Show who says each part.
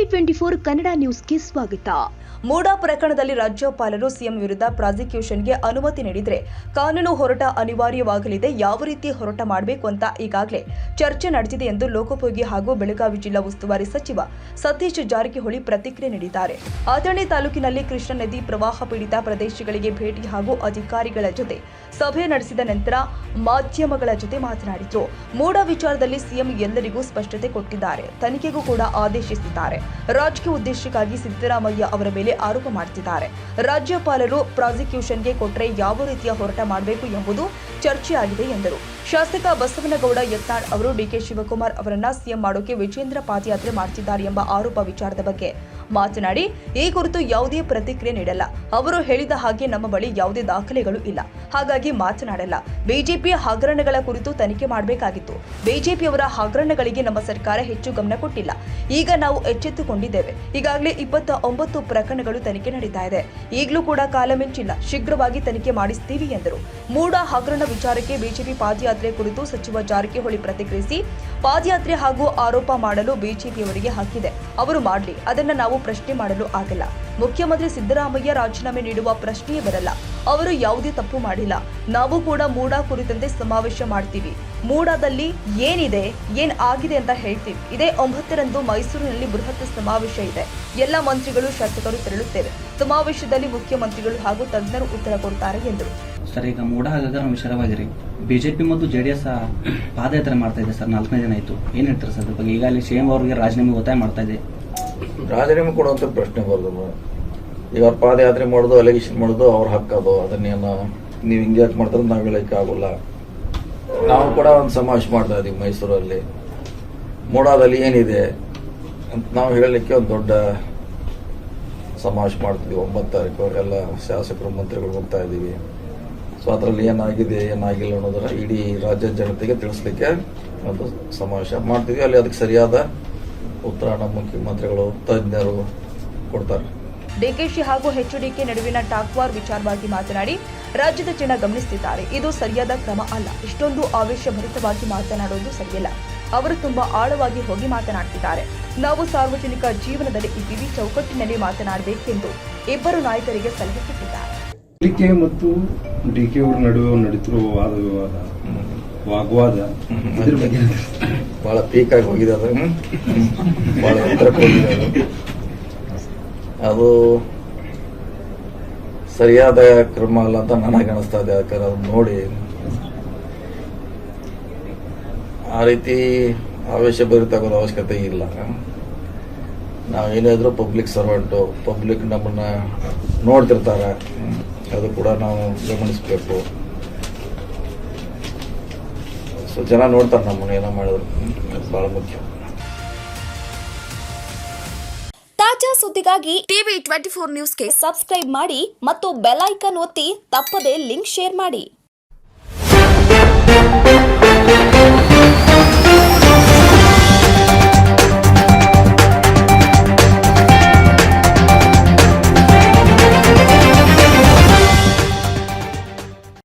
Speaker 1: TV twenty four Kannada ನ್ಯೂಸ್ಗೆ ಸ್ವಾಗತ.
Speaker 2: ಮೂಡಾ ಪ್ರಕರಣದಲ್ಲಿ ರಾಜ್ಯಪಾಲರು ಸಿಎಂ ವಿರುದ್ಧ ಪ್ರಾಸಿಕ್ಯೂಷನ್ಗೆ ಅನುಮತಿ ನೀಡಿದರೆ ಕಾನೂನು ಹೋರಾಟ ಅನಿವಾರ್ಯವಾಗಲಿದೆ, ಯಾವ ರೀತಿ ಹೋರಾಟ ಮಾಡಬೇಕು ಅಂತ ಈಗಾಗಲೇ ಚರ್ಚೆ ನಡೆದಿದೆ ಎಂದು ಲೋಕೋಪಯೋಗಿ ಹಾಗೂ ಬೆಳಗಾವಿ ಜಿಲ್ಲಾ ಉಸ್ತುವಾರಿ ಸಚಿವ ಸತೀಶ್ ಜಾರಕಿಹೊಳಿ ಪ್ರತಿಕ್ರಿಯೆ ನೀಡಿದ್ದಾರೆ. ಅಥಣಿ ತಾಲೂಕಿನಲ್ಲಿ ಕೃಷ್ಣ ನದಿ ಪ್ರವಾಹ ಪೀಡಿತ ಪ್ರದೇಶಗಳಿಗೆ ಭೇಟಿ ಹಾಗೂ ಅಧಿಕಾರಿಗಳ ಜೊತೆ ಸಭೆ ನಡೆಸಿದ ನಂತರ ಮಾಧ್ಯಮಗಳ ಜೊತೆ ಮಾತನಾಡಿದರು. ಮೂಡ ವಿಚಾರದಲ್ಲಿ ಸಿಎಂ ಎಲ್ಲರಿಗೂ ಸ್ಪಷ್ಟತೆ ಕೊಟ್ಟಿದ್ದಾರೆ. ತನಿಖೆಗೂ ಕೂಡ ಆದೇಶಿಸಿದ್ದಾರೆ. ರಾಜಕೀಯ ಉದ್ದೇಶಕ್ಕಾಗಿ ಸಿದ್ದರಾಮಯ್ಯ ಅವರ ಮೇಲೆ ಆರೋಪ ಮಾಡುತ್ತಿದ್ದಾರೆ ರಾಜ್ಯಪಾಲರು ಪ್ರಾಸಿಕ್ಯೂಷನ್ಗೆ ಕೊಟ್ಟರೆ ಯಾವ ರೀತಿಯ ಹೋರಾಟ ಮಾಡಬೇಕು ಎಂಬುದು ಚರ್ಚೆಯಾಗಿದೆ ಎಂದರು. ಶಾಸಕ ಬಸವನಗೌಡ ಯತ್ನಾಳ್ ಅವರು ಡಿಕೆ ಶಿವಕುಮಾರ್ ಅವರನ್ನ ಸಿಎಂ ಮಾಡೋಕೆ ವಿಜೇಂದ್ರ ಪಾದಯಾತ್ರೆ ಮಾಡ್ತಿದ್ದಾರೆ ಎಂಬ ಆರೋಪ ವಿಚಾರದ ಬಗ್ಗೆ. ಮಾತನಾಡಿ, ಈ ಕುರಿತು ಯಾವುದೇ ಪ್ರತಿಕ್ರಿಯೆ ನೀಡಲ್ಲ. ಅವರು ಹೇಳಿದ ಹಾಗೆ ನಮ್ಮ ಬಳಿ ಯಾವುದೇ ದಾಖಲೆಗಳು ಇಲ್ಲ. ಹಾಗಾಗಿ ಮಾತನಾಡಲ್ಲ. ಬಿಜೆಪಿ ಹಗರಣಗಳ ಕುರಿತು ತನಿಖೆ ಮಾಡಬೇಕಾಗಿತ್ತು. ಬಿಜೆಪಿಯವರ ಹಗರಣಗಳಿಗೆ ನಮ್ಮ ಸರ್ಕಾರ ಹೆಚ್ಚು ಗಮನ ಕೊಟ್ಟಿಲ್ಲ. ಈಗ ನಾವು ಎಚ್ಚೆತ್ತುಕೊಂಡಿದ್ದೇವೆ. ಈಗಾಗಲೇ ಇಪ್ಪತ್ತ ಒಂಬತ್ತು ಪ್ರಕರಣಗಳು ತನಿಖೆ ನಡೀತಾ ಇದೆ. ಈಗಲೂ ಕೂಡ ಕಾಲ ಮಿಂಚಿಲ್ಲ. ಶೀಘ್ರವಾಗಿ ತನಿಖೆ ಮಾಡಿಸ್ತೀವಿ ಎಂದರು. ಮೂಡ ಹಗರಣ ವಿಚಾರಕ್ಕೆ ಬಿಜೆಪಿ ಪಾದಯಾತ್ರೆ ಕುರಿತು ಸಚಿವ ಜಾರಕಿಹೊಳಿ ಪ್ರತಿಕ್ರಿಯಿಸಿ, ಪಾದಯಾತ್ರೆ ಹಾಗೂ ಆರೋಪ ಮಾಡಲು ಬಿಜೆಪಿಯವರಿಗೆ ಹಕ್ಕಿದೆ. ಅವರು ಮಾಡಲಿ. ಅದನ್ನ ನಾವು ಪ್ರಶ್ನೆ ಮಾಡಲು ಆಗಲ್ಲ. ಮುಖ್ಯಮಂತ್ರಿ ಸಿದ್ದರಾಮಯ್ಯ ರಾಜೀನಾಮೆ ನೀಡುವ ಪ್ರಶ್ನೆಯೇ ಬರಲ್ಲ. ಅವರು ಯಾವುದೇ ತಪ್ಪು ಮಾಡಿಲ್ಲ. ನಾವು ಕೂಡ ಮೂಡಾ ಕುರಿತಂತೆ ಸಮಾವೇಶ ಮಾಡ್ತೀವಿ. ಮೂಡಾದಲ್ಲಿ ಏನಿದೆ, ಏನ್ ಆಗಿದೆ ಅಂತ ಹೇಳ್ತೀವಿ. ಇದೇ ಒಂಬತ್ತರಂದು ಮೈಸೂರಿನಲ್ಲಿ ಬೃಹತ್ ಸಮಾವೇಶ ಇದೆ. ಎಲ್ಲ ಮಂತ್ರಿಗಳು, ಶಾಸಕರು ತೆರಳುತ್ತೇವೆ. ಸಮಾವೇಶದಲ್ಲಿ ಮುಖ್ಯಮಂತ್ರಿಗಳು ಹಾಗೂ ತಜ್ಞರು ಉತ್ತರ ಕೊಡ್ತಾರೆ ಎಂದರು.
Speaker 3: ಸರ್, ಈಗ ಮೂಡ ಹಗರಣ ವಿಚಾರವಾಗಿರಿ. ಬಿಜೆಪಿ ಮತ್ತು ಜೆ ಡಿ ಎಸ್ ಪಾದಯಾತ್ರೆ ಮಾಡ್ತಾ ಇದೆ ಸರ್, ನಾಲ್ಕನೇ ದಿನ ಆಯಿತು. ಏನ್ ಹೇಳ್ತಾರೆ ಸರ್ ಈಗ ಬಗ್ಗೆ? ಈಗಾಗಲೇ ಸಿ ಎಂ ಅವರಿಗೆ ರಾಜೀನಾಮೆ ಒತ್ತಾಯ ಮಾಡ್ತಾ ಇದೆ.
Speaker 4: ರಾಜೀನಾಮೆ ಕೊಡುವಂತ ಪ್ರಶ್ನೆ ಬರೋದು. ಈಗ ಅವ್ರ ಪಾದಯಾತ್ರೆ ಮಾಡೋದು, ಅಲಿಗೇಷನ್ ಮಾಡೋದು, ಅವ್ರ ಹಕ್ಕದು ಅದನ್ನೇನು ನೀವು ಹಿಂಗೆ ಯಾಕೆ ಮಾಡ್ತಾರೆ ನಾವು ಹೇಳಕ್ಕೆ ಆಗೋಲ್ಲ ನಾವು ಕೂಡ ಒಂದು ಸಮಾವೇಶ ಮಾಡ್ತಾ ಇದೀವಿ ಮೈಸೂರಲ್ಲಿ. ಮೂಡಾದಲ್ಲಿ ಏನಿದೆ ಅಂತ ನಾವು ಹೇಳಲಿಕ್ಕೆ ಒಂದು ದೊಡ್ಡ ಸಮಾವೇಶ ಮಾಡ್ತಿದ್ವಿ. ಒಂಬತ್ತು ತಾರೀಕು ಎಲ್ಲ ಶಾಸಕರು, ಮಂತ್ರಿಗಳು ಹೋಗ್ತಾ ಇದ್ದೀವಿ. ಸೊ ಅದರಲ್ಲಿ ಏನಾಗಿದೆ, ಏನಾಗಿಲ್ಲ ಅನ್ನೋದರ ಇಡೀ ರಾಜ್ಯ ಜನತೆಗೆ ತಿಳಿಸ್ಲಿಕ್ಕೆ ಒಂದು ಸಮಾವೇಶ ಮಾಡ್ತೀವಿ ಅಲ್ಲಿ ಅದಕ್ಕೆ ಸರಿಯಾದ ಉತ್ತರ ನಮ್ಮ ಮುಖ್ಯಮಂತ್ರಿಗಳು ತಜ್ಞರು ಕೊಡ್ತಾರೆ.
Speaker 2: ಡಿಕೆಶಿ ಹಾಗೂ ಎಚ್ಡಿಕೆ ನಡುವಿನ ಟಾಕ್ವಾರ್ ವಿಚಾರವಾಗಿ ಮಾತನಾಡಿ ರಾಜ್ಯದ ಜನ ಗಮನಿಸುತ್ತಿದ್ದಾರೆ. ಇದು ಸರಿಯಾದ ಕ್ರಮ ಅಲ್ಲ. ಇಷ್ಟೊಂದು ಆವೇಶಭರಿತವಾಗಿ ಮಾತನಾಡುವುದು ಸರಿಯಲ್ಲ. ಅವರು ತುಂಬಾ ಆಳವಾಗಿ ಹೋಗಿ ಮಾತನಾಡ್ತಿದ್ದಾರೆ. ನಾವು ಸಾರ್ವಜನಿಕ ಜೀವನದಲ್ಲಿ ಇದ್ದೀವಿ ಚೌಕಟ್ಟಿನಲ್ಲಿ ಮಾತನಾಡಬೇಕೆಂದು ಇಬ್ಬರು ನಾಯಕರಿಗೆ ಸಲಹೆ ಕೊಟ್ಟಿದ್ದಾರೆ.
Speaker 5: ಡಿಕೆ ಮತ್ತು ಡಿಕೆ ಅವರ ನಡುವೆ ನಡೆಯುತ್ತಿರುವ ವಾದ ವಿವಾದ ವಾಗ್ವಾದ ಇದ್ರ ಬಗ್ಗೆ
Speaker 4: ಬಹಳ ಪೀಕಾಗಿ ಆಗಿ ಹೋಗಿದೆ ಅದು. ಭಾಳ ಬಹಳ ಎತ್ತರಕ್ಕೆ ಹೋಗಿದೆ ಅದು. ಅದು ಸರಿಯಾದ ಕ್ರಮ ಅಲ್ಲ ಅಂತ ನನಗೆ ಅನಿಸ್ತಾ ಇದೆ ಯಾಕಂದ್ರೆ ಅದನ್ನ ನೋಡಿ. ಆ ರೀತಿ ಆವೇಶ ಭರಿತಾಗೋದು ಅವಶ್ಯಕತೆ ಇಲ್ಲ. ನಾವೇನೇ ಇದ್ರೂ ಪಬ್ಲಿಕ್ ಸರ್ವೆಂಟು ಪಬ್ಲಿಕ್ ನಮ್ಮನ್ನ ನೋಡ್ತಿರ್ತಾರೆ. ಅದು ಕೂಡ ನಾವು ಗಮನಿಸಬೇಕು. ಸೊ ಜನ ನೋಡ್ತಾರೆ ನಮ್ಮನ್ನು ಎಲ್ಲ ಮಾಡಿದ್ರು. ಬಹಳ ಮುಖ್ಯ.
Speaker 6: ತಾಜಾ ಸುದ್ದಿಗಾಗಿ ಟಿವಿ ಟ್ವೆಂಟಿ ಫೋರ್ ನ್ಯೂಸ್ಗೆ ಸಬ್ಸ್ಕ್ರೈಬ್ ಮಾಡಿ ಮತ್ತು ಬೆಲ್ ಐಕನ್ ಒತ್ತಿ ತಪ್ಪದೇ ಲಿಂಕ್ ಶೇರ್ ಮಾಡಿ.